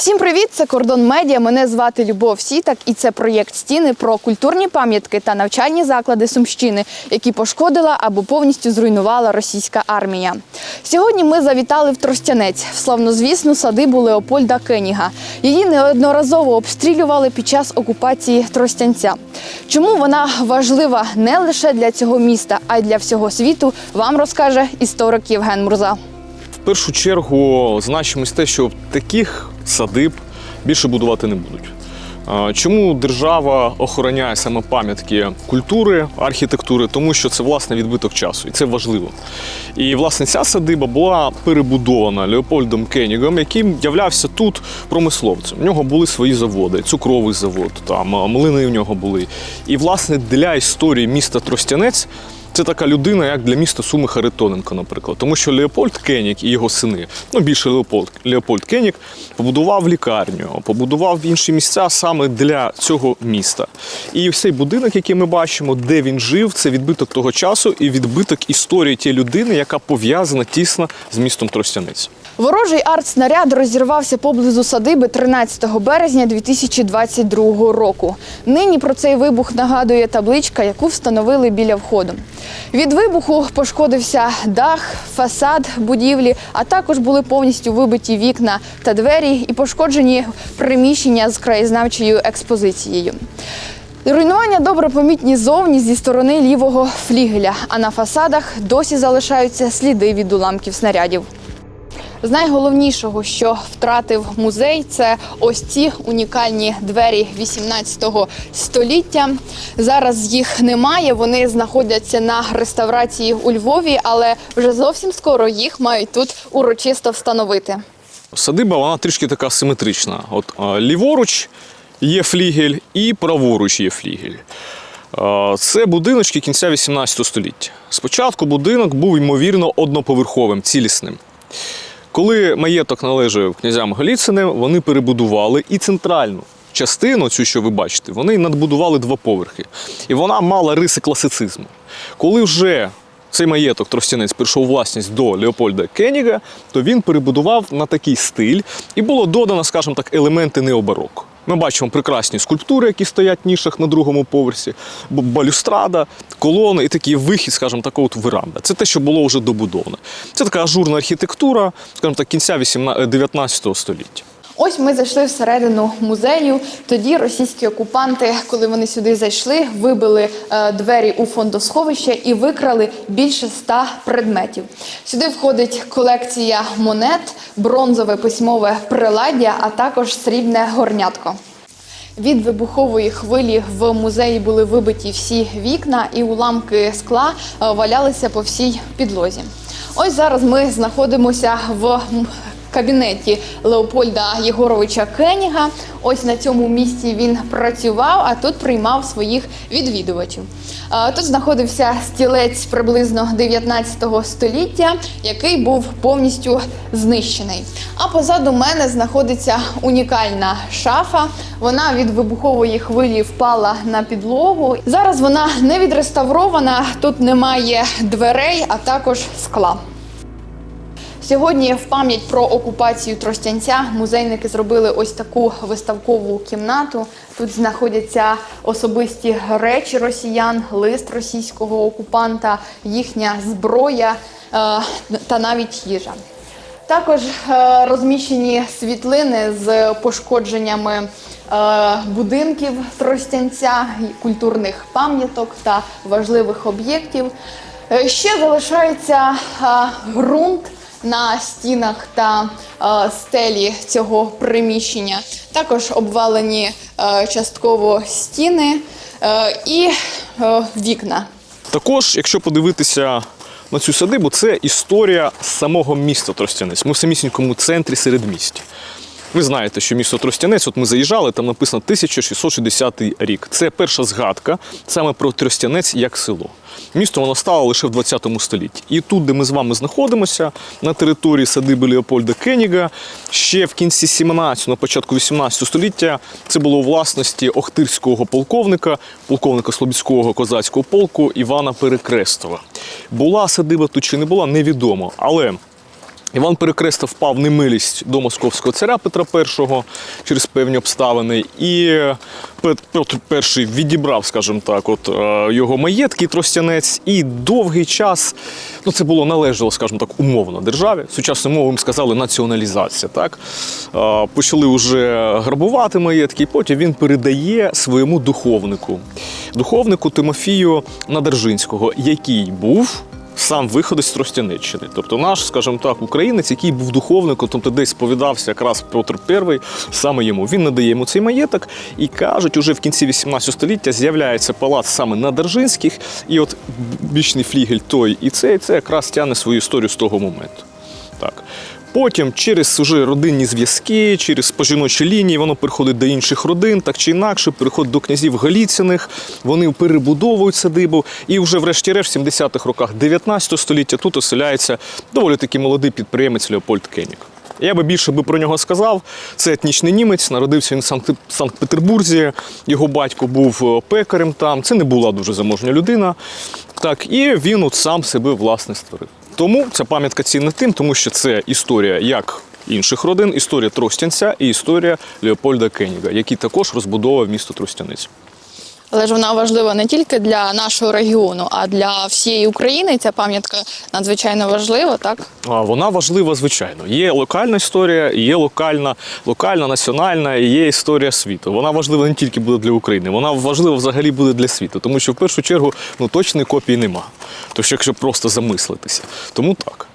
Всім привіт! Це Кордон Медіа. Мене звати Любов Сітак, і це проєкт стіни про культурні пам'ятки та навчальні заклади Сумщини, які пошкодила або повністю зруйнувала російська армія. Сьогодні ми завітали в Тростянець, в славнозвісну садибу Леопольда Кеніга. Її неодноразово обстрілювали під час окупації Тростянця. Чому вона важлива не лише для цього міста, а й для всього світу, вам розкаже історик Євген Мурза. В першу чергу значимость те, що таких садиб більше будувати не будуть. Чому держава охороняє саме пам'ятки культури, архітектури? Тому що це власне відбиток часу, і це важливо. І власне ця садиба була перебудована Леопольдом Кенігом, яким являвся тут промисловцем. У нього були свої заводи, цукровий завод, там млини в нього були. І власне для історії міста Тростянець. Це така людина, як для міста Суми Харитоненко, наприклад. Тому що Леопольд Кенік і його сини, ну більше Леопольд, Леопольд Кенік, побудував лікарню, побудував інші місця саме для цього міста. І цей будинок, який ми бачимо, де він жив, це відбиток того часу і відбиток історії тієї людини, яка пов'язана тісно з містом Тростянець. Ворожий артснаряд розірвався поблизу садиби 13 березня 2022 року. Нині про цей вибух нагадує табличка, яку встановили біля входу. Від вибуху пошкодився дах, фасад будівлі, а також були повністю вибиті вікна та двері і пошкоджені приміщення з краєзнавчою експозицією. Руйнування добре помітні зовні зі сторони лівого флігеля, а на фасадах досі залишаються сліди від уламків снарядів. З найголовнішого, що втратив музей, це ось ці унікальні двері 18 століття. Зараз їх немає. Вони знаходяться на реставрації у Львові, але вже зовсім скоро їх мають тут урочисто встановити. Садиба вона трішки така симетрична. От ліворуч є флігель і праворуч є флігель. Це будиночки кінця 18 століття. Спочатку будинок був ймовірно одноповерховим, цілісним. Коли маєток належав князям Голіциним, вони перебудували і центральну частину, цю, що ви бачите, вони надбудували два поверхи. І вона мала риси класицизму. Коли вже цей маєток Тростянець прийшов власність до Леопольда Кеніга, то він перебудував на такий стиль і було додано, скажімо так, елементи необароко. Ми бачимо прекрасні скульптури, які стоять в нішах на другому поверсі, балюстрада, колони і такий вихід, скажімо, такого от веранда. Це те, що було вже добудоване. Це така ажурна архітектура, скажімо так, кінця 19 століття. Ось ми зайшли всередину музею. Тоді російські окупанти, коли вони сюди зайшли, вибили е, двері у фондосховище і викрали більше ста предметів. Сюди входить колекція монет, бронзове письмове приладдя, а також срібне горнятко. Від вибухової хвилі в музеї були вибиті всі вікна, і уламки скла е, валялися по всій підлозі. Ось зараз ми знаходимося в кабінеті Леопольда Єгоровича Кеніга. Ось на цьому місці він працював, а тут приймав своїх відвідувачів. Тут знаходився стілець приблизно 19 століття, який був повністю знищений. А позаду мене знаходиться унікальна шафа. Вона від вибухової хвилі впала на підлогу. Зараз вона не відреставрована, тут немає дверей, а також скла. Сьогодні в пам'ять про окупацію Тростянця музейники зробили ось таку виставкову кімнату. Тут знаходяться особисті речі росіян, лист російського окупанта, їхня зброя е, та навіть їжа. Також е, розміщені світлини з пошкодженнями е, будинків Тростянця, культурних пам'яток та важливих об'єктів. Ще залишається ґрунт на стінах та е, стелі цього приміщення. Також обвалені е, частково стіни е, і е, вікна. Також, якщо подивитися на цю садибу, це історія самого міста Тростянець. Ми в самісінькому центрі серед середмісті. Ви знаєте, що місто Тростянець, от ми заїжджали, там написано 1660 рік. Це перша згадка саме про Тростянець як село. Місто воно стало лише в 20 столітті. І тут, де ми з вами знаходимося, на території садиби Леопольда Кеніга, ще в кінці 17 на початку 18 століття це було у власності охтирського полковника, полковника Слобідського козацького полку Івана Перекрестова. Була садиба тут чи не була, невідомо. Але Іван Перекреста впав немилість до московського царя Петра І через певні обставини, і Петр І відібрав, скажімо так, от е, його маєтки Тростянець, і довгий час ну це було належало, скажімо так, умовно державі. Сучасною мовою сказали націоналізація. Так Е, почали вже грабувати маєтки, і потім він передає своєму духовнику, духовнику Тимофію Надержинського, який був сам виходить з Тростянеччини. Тобто наш, скажімо так, українець, який був духовником, тобто десь сповідався якраз Петр І, саме йому. Він надає йому цей маєток і кажуть, уже в кінці 18 століття з'являється палац саме на Держинських, і от бічний флігель той і цей, це якраз тягне свою історію з того моменту. Так. Потім через уже родинні зв'язки, через по жіночій лінії воно переходить до інших родин, так чи інакше, переходить до князів Голіциних, вони перебудовують садибу. І вже врешті-решт, в 70-х роках 19 століття тут оселяється доволі таки молодий підприємець Леопольд Кенік. Я би більше би про нього сказав. Це етнічний німець, народився він в Санкт- Санкт-Петербурзі. Його батько був е, пекарем там. Це не була дуже заможня людина. Так, і він от сам себе власне створив. Тому ця пам'ятка цінна тим, тому що це історія як інших родин, історія Тростянця і історія Леопольда Кеніга, який також розбудовував місто Тростянець. Але ж вона важлива не тільки для нашого регіону, а для всієї України. Ця пам'ятка надзвичайно важлива, так? А, Вона важлива, звичайно. Є локальна історія, є локальна, локальна, національна, і є історія світу. Вона важлива не тільки буде для України, вона важлива взагалі буде для світу, тому що в першу чергу ну точної копії нема. Тож, якщо просто замислитися, тому так.